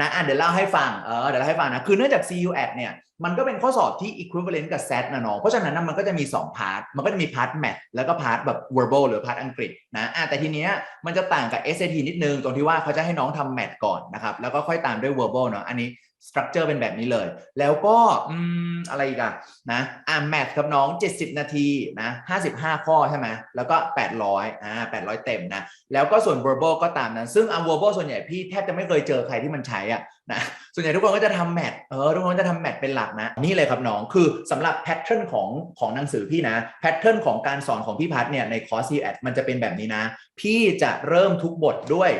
นะอะเดี๋ยวเล่าให้ฟังเออเดี๋ยวเล่าให้ฟังนะคือเนื่องจาก CU a d เนี่ยมันก็เป็นข้อสอบที่ equivalent กับ SAT นะน้องเพราะฉะนั้นมันก็จะมี2พาร์ทมันก็จะมีพาร์ท math แล้วก็พาร์ทแบบ verbal หรือพาร์ทอังกฤษนะอะแต่ทีเนี้ยมันจะต่างกับ SAT นิดนึงตรงที่ว่าเขาจะให้น้องทำ math ก่อนนะครับแล้วก็ค่อยตามด้วย verbal เนาะอันนี้ structure เป็นแบบนี้เลย แล้วก็อืมอะไรอีกอะนะอะ math ครับน้อง 70 นาทีนะ55 ข้อใช่ไหมแล้วก็ 800อ่า800 เต็มนะ แล้วก็ส่วน verbal ก็ตามนั้น ซึ่งอัน verbal ส่วนใหญ่พี่แทบจะไม่เคยเจอใครที่มันใช้อะนะส่วนใหญ่ทุกคนก็จะทำแมทเออทุกคนจะทำแมทเป็นหลักนะ นี่เลยครับน้องคือสำหรับแพทเทิร์นของของหนังสือพี่นะแพทเทิร์นของการสอนของพี่พัฒน์เนี่ยในคอร์ส c แอดมันจะเป็นแบบนี้นะ พี่จะเริ่มทุกบทด้วย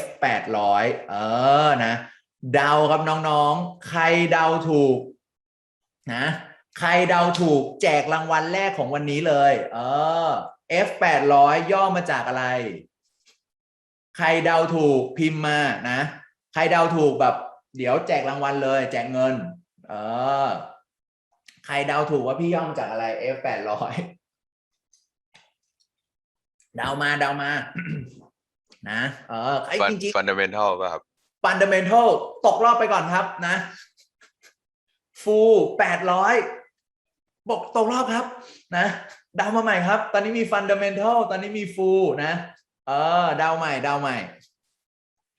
F 800เออนะ เดาครับน้องๆ ใครเดาถูกนะใครเดาถูกแจกรางวัลแรกของวันนี้เลย เออ F 800ย่อมาจากอะไร ใครเดาถูกพิมพ์มานะ ใครเดาถูกแบบ เดี๋ยวแจกรางวัลเลย แจกเงิน เออ ใครเดาถูกว่าพี่ย่อมาจากอะไร F แปดร้อยเดามาเดามา นะ เออไอ้ฟันจริง ฟันเดเมนทัลตกรอบไปก่อนครับนะ ฟูแปดร้อยบอกตกรอบครับ นะดาวมาใหม่ครับ ตอนนี้มี fundamental ตอนนี้มีฟูนะเออดาวใหม่ดาวใหม่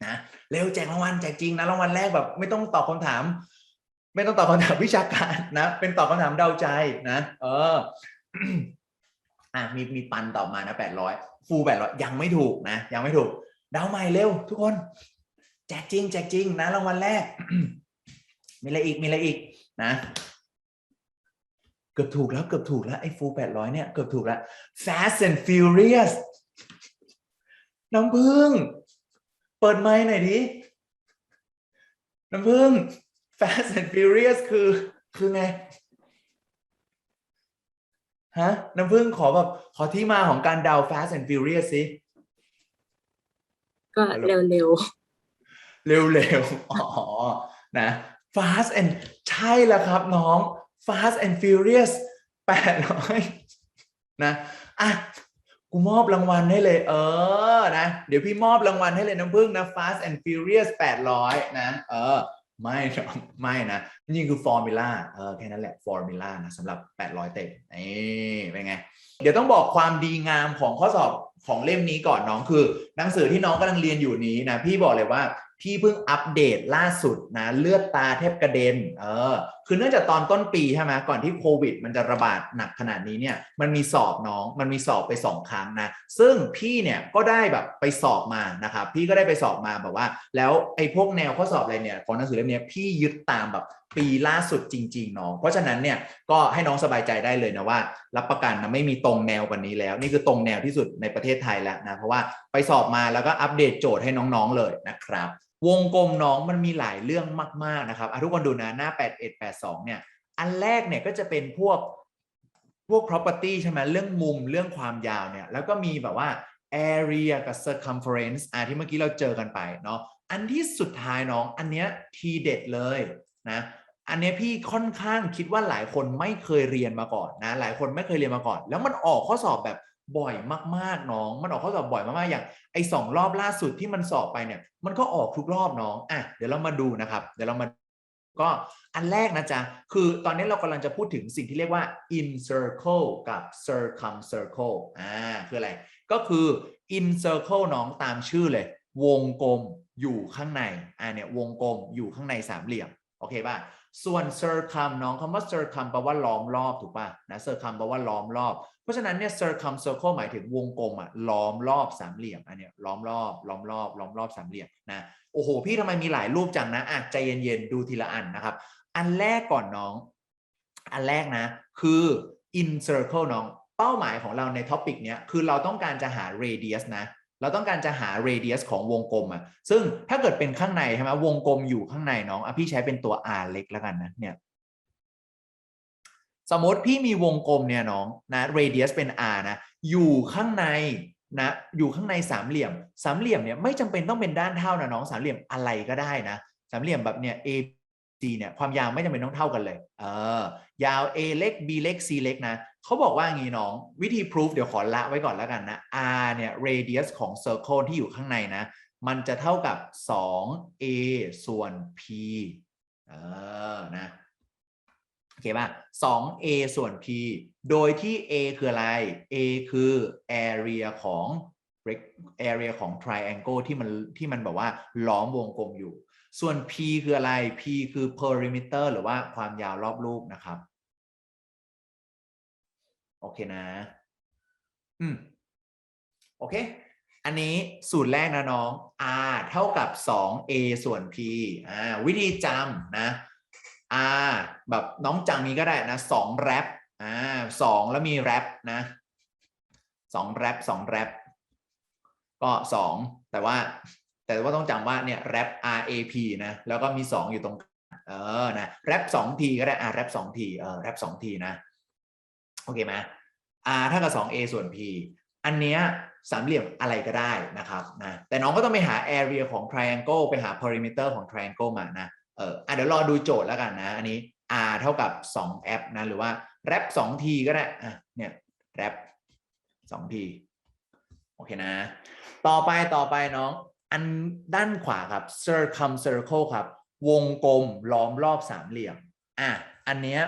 นะเร็วแจกรางวัลแจกจริงนะรางวัลแรกแบบ ไม่ต้องตอบคำถาม ไม่ต้องตอบคำถามวิชาการนะ เป็นตอบคำถามเดาใจนะ เอออะมีมีปันตอบมานะแปดร้อยฟูแปดร้อยยังไม่ถูกนะ ยังไม่ถูกดาวใหม่เร็วทุกคน แจกจริงแจกจริงนะรางวัลแรก มีอะไรอีกมีอะไรอีกนะ เกือบถูกแล้วเกือบถูกแล้วไอ้ฟูแปดร้อยเนี่ยเกือบถูกแล้ว Fast and Furious น้ำพึ่ง เปิดไมค์หน่อยดิ น้ำพึ่ง Fast and Furious คือคือไงฮะน้ำพึ่งขอแบบขอที่มาของการเดา Fast and Furious สิก็ฮัลโหลเร็ว เร็วๆ อ๋อ นะ Fast and ใช่แล้วครับน้อง Fast and Furious แปดร้อยนะ อะ กูมอบรางวัลให้เลย เออ นะ เดี๋ยวพี่มอบรางวัลให้เลยน้ำพึ่งนะ Fast and Furious แปดร้อยนะ เออ ไม่น้องไม่นะนี่คือ Formula เออ แค่นั้นแหละ Formula นะสำหรับ 800 เต็มนี่เป็นไง เดี๋ยวต้องบอกความดีงามของข้อสอบของเล่มนี้ก่อนน้องคือหนังสือที่น้องกำลังเรียนอยู่นี้นะพี่บอกเลยว่า พี่เพิ่งอัปเดตล่าสุดนะเลือดตาแทบกระเด็นเออคือเนื่องจากตอนต้นปีใช่ไหมก่อนที่โควิด มันจะระบาดหนักขนาดนี้เนี่ยมันมีสอบน้องมันมีสอบไปสองครั้งนะซึ่งพี่เนี่ยก็ได้แบบไปสอบมานะครับพี่ก็ได้ไปสอบมาแบบว่า แล้วไอ้พวกแนวข้อสอบอะไรเนี่ยของหนังสือเล่มนี้พี่ยึดตามแบบปีล่าสุดจริงๆน้อง เพราะฉะนั้นเนี่ยก็ให้น้องสบายใจได้เลยนะว่า รับประกันนะไม่มีตรงแนวกว่านี้แล้ว นี่คือตรงแนวที่สุดในประเทศไทยแล้วนะเพราะว่าไปสอบมาแล้วก็อัปเดตโจทย์ให้น้องๆเลยนะครับ วงกลมน้องมันมีหลายเรื่องมาก ๆ นะครับทุกคนดูนะหน้า 8182 เนี่ย อันแรกเนี่ยก็จะเป็นพวกพวก property ใช่ไหมเรื่องมุมเรื่องความยาวเนี่ย แล้วก็มีแบบว่า area กับ circumference อะที่เมื่อกี้เราเจอกันไปเนาะอันที่สุดท้ายน้องอันเนี้ยทีเด็ดเลยนะอันเนี้ยพี่ค่อนข้างคิดว่าหลายคนไม่เคยเรียนมาก่อนนะหลายคนไม่เคยเรียนมาก่อน แล้วมันออกข้อสอบแบบ บ่อยมากๆน้อง มันออกข้อสอบบ่อยมากๆอย่างไอ้สองรอบล่าสุดที่มันสอบไปเนี่ยมันก็ออกทุกรอบน้องอะเดี๋ยวเรามาดูนะครับ เดี๋ยวเรามาก็อันแรกนะจ๊ะ คือตอนนี้เรากำลังจะพูดถึงสิ่งที่เรียกว่า in circle กับ circum circle อ่าคืออะไร ก็คือ in circle น้องตามชื่อเลย วงกลมอยู่ข้างในอ่าเนี่ยวงกลมอยู่ข้างในสามเหลี่ยม โอเคป่ะ ส่วน circum น้องคำว่า circum แปลว่าล้อมรอบถูกป่ะนะ circum แปลว่าล้อมรอบ เพราะฉะนั้นเนี่ย circum circle หมายถึงวงกลมอะล้อมรอบสามเหลี่ยมอันเนี้ยล้อมรอบล้อมรอบล้อมรอบสามเหลี่ยมนะโอ้โหพี่ทำไมมีหลายรูปจังนะอะใจเย็นๆดูทีละอันนะครับ อันแรกก่อนน้อง อันแรกนะ คือ in circle น้องเป้าหมายของเราในท็อปิกเนี้ยคือเราต้องการจะหา radius นะ เราต้องการจะหา radius ของวงกลมอะ ซึ่งถ้าเกิดเป็นข้างในใช่ไหมวงกลมอยู่ข้างในน้องอะพี่ใช้เป็นตัว r เล็กแล้วกันนะเนี่ยสมมติพี่มีวงกลมเนี่ยน้องนะ radius เป็น r นะ อยู่ข้างในนะอยู่ข้างในสามเหลี่ยม สามเหลี่ยมเนี่ยไม่จำเป็นต้องเป็นด้านเท่านะน้องสามเหลี่ยมอะไรก็ได้นะ สามเหลี่ยมแบบเนี่ย a c เนี่ยความยาวไม่จำเป็นต้องเท่ากันเลย เออยาว a เล็ก b เล็ก c เล็กนะเขาบอกว่างี้น้อง วิธี proof เดี๋ยวขอละไว้ก่อนแล้วกันนะ r เนี่ย radius ของ circle ที่อยู่ข้างในนะ มันจะเท่ากับ 2a ส่วน p เออนะโอเคป่ะ 2a ส่วน p โดยที่ a คืออะไร a คือ area ของ area ของ triangle ที่มันที่มันแบบว่าล้อมวงกลมอยู่ ส่วน p คืออะไร p คือ perimeter หรือว่าความยาวรอบรูปนะครับ โอเคนะ อืม โอเค อันนี้สูตรแรกนะน้อง r เท่ากับ 2a ส่วน p อ่าวิธีจำนะ r แบบน้องจำนี้ก็ได้นะ2แรปอ่าสองแล้วมีแรปนะ2แรป2แรปก็ 2 แต่ว่า แต่ว่าต้องจำว่าเนี่ยแรป R A P นะแล้วก็มี 2 อยู่ตรงกลางเออนะแรป2ทีก็ได้อ่าแรป2ทีเออแรป2ทีนะโอเคไหม r เท่ากับ 2a ส่วน p อันเนี้ยสามเหลี่ยมอะไรก็ได้นะครับนะแต่น้องก็ต้องไปหา area ของ triangle ไปหา perimeter ของ triangle มานะเอออะเดี๋ยวรอดูโจทย์แล้วกันนะอันนี้ r เท่ากับ 2 f นะหรือว่า rap 2ทีก็ได้อะเนี่ย rap 2ทีโอเคนะ ต่อไปต่อไปน้อง อันด้านขวาครับ circum circle ครับ วงกลมล้อมรอบสามเหลี่ยม อะ อันเนี้ย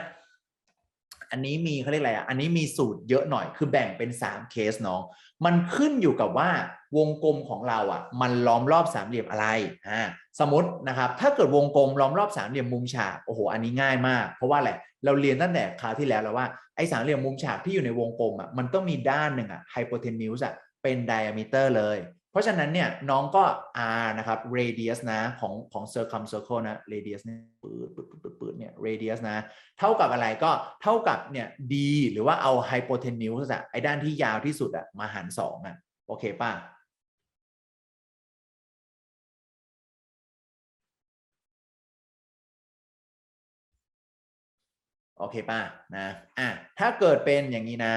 อันนี้มีเขาเรียกอะไรอะ อันนี้มีสูตรเยอะหน่อย คือแบ่งเป็น3เคสน้องมันขึ้นอยู่กับว่าวงกลมของเราอะ มันล้อมรอบสามเหลี่ยมอะไร อ่า สมมตินะครับ ถ้าเกิดวงกลมล้อมรอบสามเหลี่ยมมุมฉาก โอ้โห อันนี้ง่ายมาก เพราะว่าอะไรเราเรียนตั้งแต่คราวที่แล้วแล้วว่า ไอ้สามเหลี่ยมมุมฉากที่อยู่ในวงกลมอะ มันต้องมีด้านหนึ่งอะ hypotenuse อะ เป็น diameter เลย เพราะฉะนั้นเนี่ยน้องก็ r นะครับ radius นะของของ circum circle นะ radius เนี่ยปืดปืดปืดปืดปืดเนี่ย radius นะ เท่ากับอะไรก็เท่ากับเนี่ย d หรือว่าเอา hypotenuse อะไอ้ด้านที่ยาวที่สุดอะมาหารสองอะโอเคป่ะโอเคป่ะนะอะถ้าเกิดเป็นอย่างนี้นะ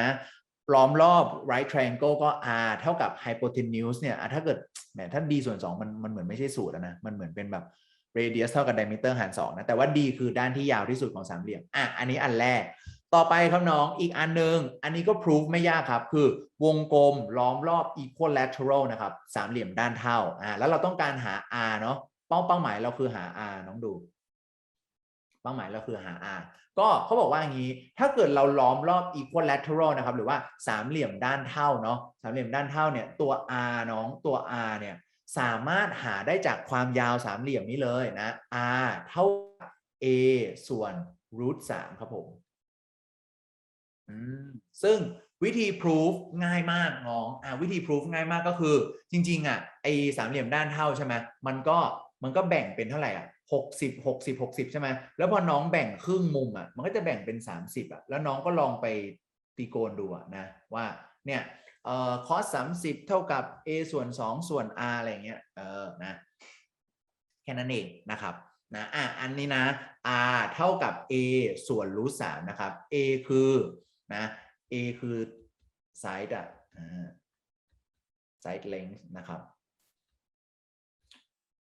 ล้อมรอบ right triangle ก็ r เท่ากับ hypotenuse เนี่ยถ้าเกิดแหมถ้า d ส่วน 2 มันมันเหมือนไม่ใช่สูตรนะ มันเหมือนเป็นแบบ radius เท่ากับ diameter หาร 2 นะ แต่ว่า d คือด้านที่ยาวที่สุดของสามเหลี่ยม อะ อันนี้อันแรก ต่อไปครับน้องอีกอันหนึ่งอันนี้ก็ proof ไม่ยากครับ คือวงกลมล้อมรอบ equilateral นะครับ สามเหลี่ยมด้านเท่า อ่าแล้วเราต้องการหา r เนาะเป้าเป้าหมายเราคือหา r น้องดู เป้าหมายเราคือหา r ก็เขาบอกว่าอย่างนี้ ถ้าเกิดเราล้อมรอบ equilateral นะครับหรือว่าสามเหลี่ยมด้านเท่าเนาะสามเหลี่ยมด้านเท่าเนี่ยตัว r น้องตัว r เนี่ยสามารถหาได้จากความยาวสามเหลี่ยมนี้เลยนะ r เท่า a ส่วน root 3ครับผมอืมซึ่งวิธี proof ง่ายมากน้องอ่าวิธี proof ง่ายมากก็คือ จริง ๆ อะไอสามเหลี่ยมด้านเท่าใช่ไหมมันก็มันก็แบ่งเป็นเท่าไหร่อะ หกสิบหกสิบหกสิบใช่ไหมแล้วพอน้องแบ่งครึ่งมุมอะมันก็จะแบ่งเป็นสามสิบอะแล้วน้องก็ลองไปตีโกนดูอะนะว่าเนี่ยเอ่อ cos สามสิบเท่ากับ a ส่วนสองส่วน r อะไรเงี้ยเออนะแค่นั้นเองนะครับนะอะอันนี้นะ r เท่ากับ a ส่วนรูทสามนะครับ a คือนะ a คือ side อะอ่า side length นะครับ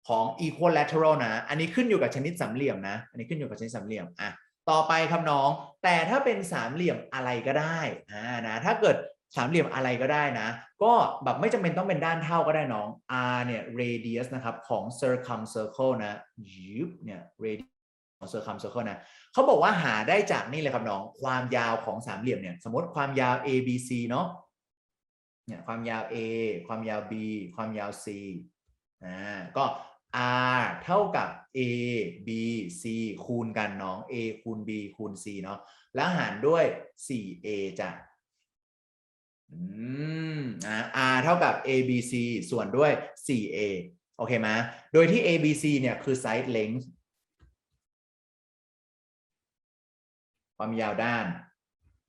ของ equilateral นะ อันนี้ขึ้นอยู่กับชนิดสามเหลี่ยมนะ อันนี้ขึ้นอยู่กับชนิดสามเหลี่ยม อะ ต่อไปครับน้อง แต่ถ้าเป็นสามเหลี่ยมอะไรก็ได้ อ่า นะ ถ้าเกิดสามเหลี่ยมอะไรก็ได้นะ ก็แบบไม่จำเป็นต้องเป็นด้านเท่าก็ได้น้อง r เนี่ย radius นะครับของ circum circle นะยิบเนี่ย radius ของ circum circle นะเขาบอกว่าหาได้จากนี่เลยครับน้อง ความยาวของสามเหลี่ยมเนี่ย สมมติความยาว a b c เนาะ เนี่ยความยาว a ความยาว b ความยาว c อ่า ก็ r เท่ากับ a b c คูณกันน้อง a คูณ b คูณ c เนาะแล้วหารด้วย 4a จ้ะอืมอ่า r เท่ากับ a b c ส่วนด้วย 4a โอเคไหมโดยที่ a b c เนี่ยคือ side length ความยาวด้าน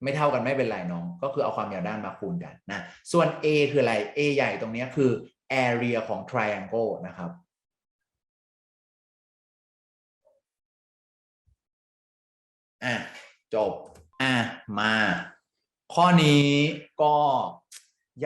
ไม่เท่ากันไม่เป็นไรน้อง ก็คือเอาความยาวด้านมาคูณกันนะ ส่วน a คืออะไร a ใหญ่ตรงนี้คือ area ของ triangle นะครับ อะจบอะมา ข้อนี้ก็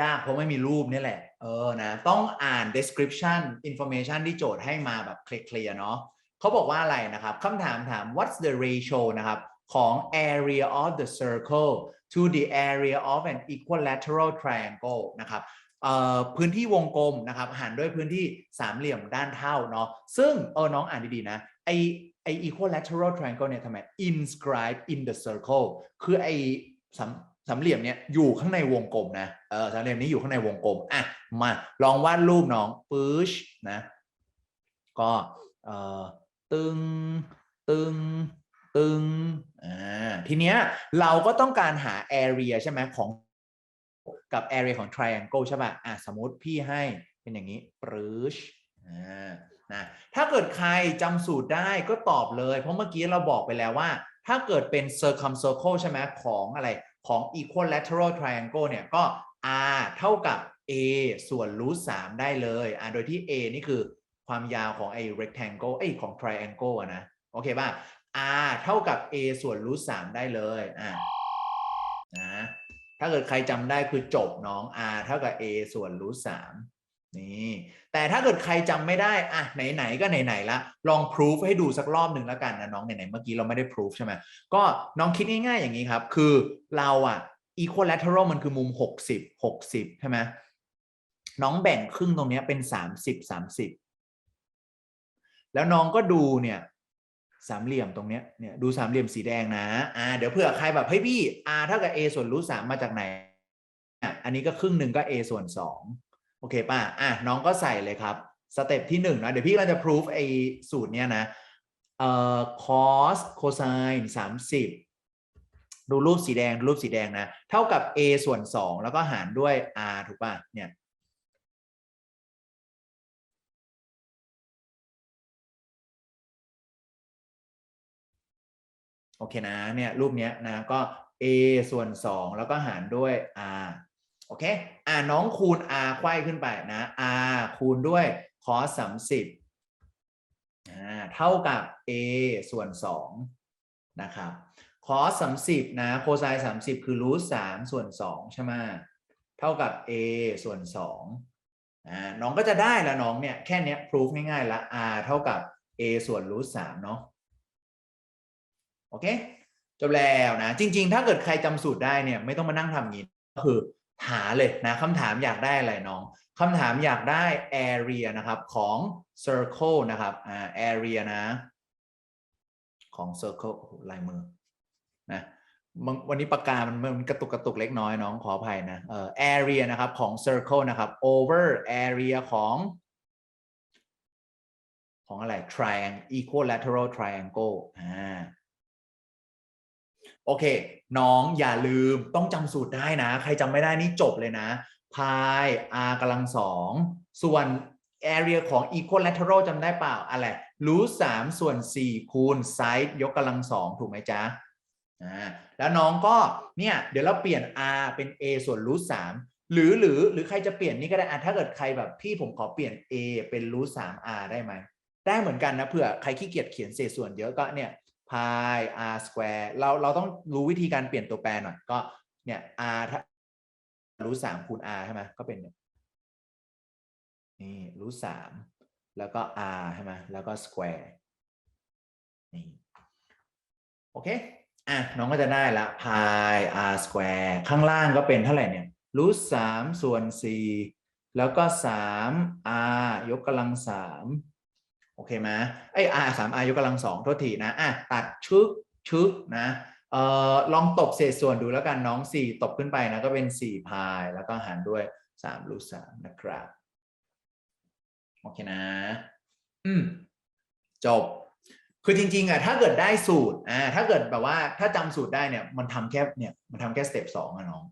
ยากเพราะไม่มีรูปนี่แหละ เออนะ ต้องอ่าน description information ที่โจทย์ให้มาแบบเคลียร์เนาะเขาบอกว่าอะไรนะครับคำถามถาม what's the ratio นะครับ ของ area of the circle to the area of an equilateral triangle นะครับเอ่อพื้นที่วงกลมนะครับหารด้วยพื้นที่สามเหลี่ยมด้านเท่าเนาะซึ่งเออน้องอ่านดีๆนะไอ ไอ equilateral triangle เนี่ยทำไม inscribe in the circle คือไอสามสามเหลี่ยมเนี่ยอยู่ข้างในวงกลมนะเออสามเหลี่ยมนี้อยู่ข้างในวงกลมอะมาลองวาดรูปน้องปื๊ชนะก็เอ่อตึงตึงตึงอ่าทีเนี้ยเราก็ต้องการหา area ใช่ไหมของกับ area ของ triangle ใช่ป่ะอะสมมติพี่ให้เป็นอย่างนี้ปรื้ชอ่า นะถ้าเกิดใครจำสูตรได้ก็ตอบเลย เพราะเมื่อกี้เราบอกไปแล้วว่า ถ้าเกิดเป็น circumcircle ใช่ไหมของอะไรของ equilateral triangle เนี่ยก็ r เท่ากับ a ส่วน root 3ได้เลยอ่าโดยที่ a นี่คือความยาวของไอ้ rectangle ไอ้ของ triangle นะ โอเคป่ะ r เท่ากับ a ส่วน root 3ได้เลยอ่านะถ้าเกิดใครจำได้คือจบน้อง r เท่ากับ a ส่วน root 3 นี่แต่ถ้าเกิดใครจำไม่ได้อะไหนๆก็ไหนๆละลอง proof ให้ดูสักรอบหนึ่งแล้วกันนะน้องไหนๆเมื่อกี้เราไม่ได้ proof ใช่ไหมก็น้องคิดง่ายๆอย่างนี้ครับ คือเราอะ equilateral มันคือมุม 60 60 ใช่ไหมน้องแบ่งครึ่งตรงนี้เป็น 30 30 แล้วน้องก็ดูเนี่ยสามเหลี่ยมตรงเนี้ยเนี่ยดูสามเหลี่ยมสีแดงนะอ่าเดี๋ยวเผื่อใครแบบเฮ้ยพี่ r เท่ากับ a ส่วนรูทสามมาจากไหนอะอันนี้ก็ครึ่งหนึ่งก็ a ส่วนสอง โอเคป่ะอะน้องก็ใส่เลยครับ สเต็ปที่หนึ่งนะเดี๋ยวพี่เราจะ proof ไอ้สูตรเนี้ยนะเอ่อ cos cosine สามสิบดูรูปสีแดงดูรูปสีแดงนะ เท่ากับ a ส่วนสองแล้วก็หารด้วย r ถูกป่ะเนี่ยโอเคนะเนี่ยรูปเนี้ยนะก็ a ส่วน 2 แล้วก็หารด้วย r อเคอ่าน้องคูณ r ไขว้ขึ้นไปนะ r คูณด้วย cos 30อ่าเท่ากับ a ส่วน2นะครับ cos 30นะ cosine 30คือ root 3ส่วน2ใช่ไหมเท่ากับ a ส่วน2อ่าน้องก็จะได้ล้วน้องเนี่ยแค่นี้ย proof ง่ายๆละ r เท่ากับ a ส่วน root 3เนาะโอเคจบแล้วนะ จริง ๆ ถ้าเกิดใครจำสูตรได้เนี่ยไม่ต้องมานั่งทำงี้ก็คือ หาเลยนะคำถามอยากได้อะไรน้องคำถามอยากได้ area นะครับของ circle นะครับอ่า area นะ ของ circle ลายมือนะวันนี้ปากกามันมันกระตุกกระตุกเล็กน้อยน้องขออภัยนะเอ่อ area นะครับของ circle นะครับ over area ของของอะไร triangle equilateral triangle อ่า โอเค น้องอย่าลืมต้องจำสูตรได้นะ ใครจำไม่ได้นี่จบเลยนะ พาย r กำลังสองส่วน area ของ equilateral จำได้เปล่า อะไรรูทสามส่วนสี่คูณ side ยกกำลังสองถูกไหมจ๊ะอ่าแล้วน้องก็เนี่ยเดี๋ยวเราเปลี่ยน r เป็น a ส่วนรูทสามหรือหรือหรือใครจะเปลี่ยนนี่ก็ได้อะถ้าเกิดใครแบบพี่ผมขอเปลี่ยน a เป็นรูทสาม r ได้ไหมได้เหมือนกันนะเผื่อใครขี้เกียจเขียนเศษส่วนเยอะก็เนี่ย พาย r square เราเราต้องรู้วิธีการเปลี่ยนตัวแปรหน่อย ก็เนี่ย r ถ้ารู้สามคูณ r ใช่ไหมก็เป็นนี่รู้สามแล้วก็ r ใช่ไหมแล้วก็ square นี่โอเคอะน้องก็จะได้ละพาย r square ข้างล่างก็เป็นเท่าไหร่เนี่ยรูทสามส่วนสี่แล้วก็สาม r ยกกำลังสาม โอเคไหมไอ้ r สาม r ยกกำลังสองโทษทีนะอะตัดชึกชึกนะเอ่อลองตบเศษส่วนดูแล้วกันน้องสี่ตบขึ้นไปนะก็เป็นสี่พายแล้วก็หารด้วยสามรูทสามนะครับ โอเคนะ อืม จบ คือจริง ๆอะถ้าเกิดได้สูตรอ่าถ้าเกิดแบบว่าถ้าจำสูตรได้เนี่ย มันทำแค่เนี่ย มันทำแค่สเต็ปสองอะน้อง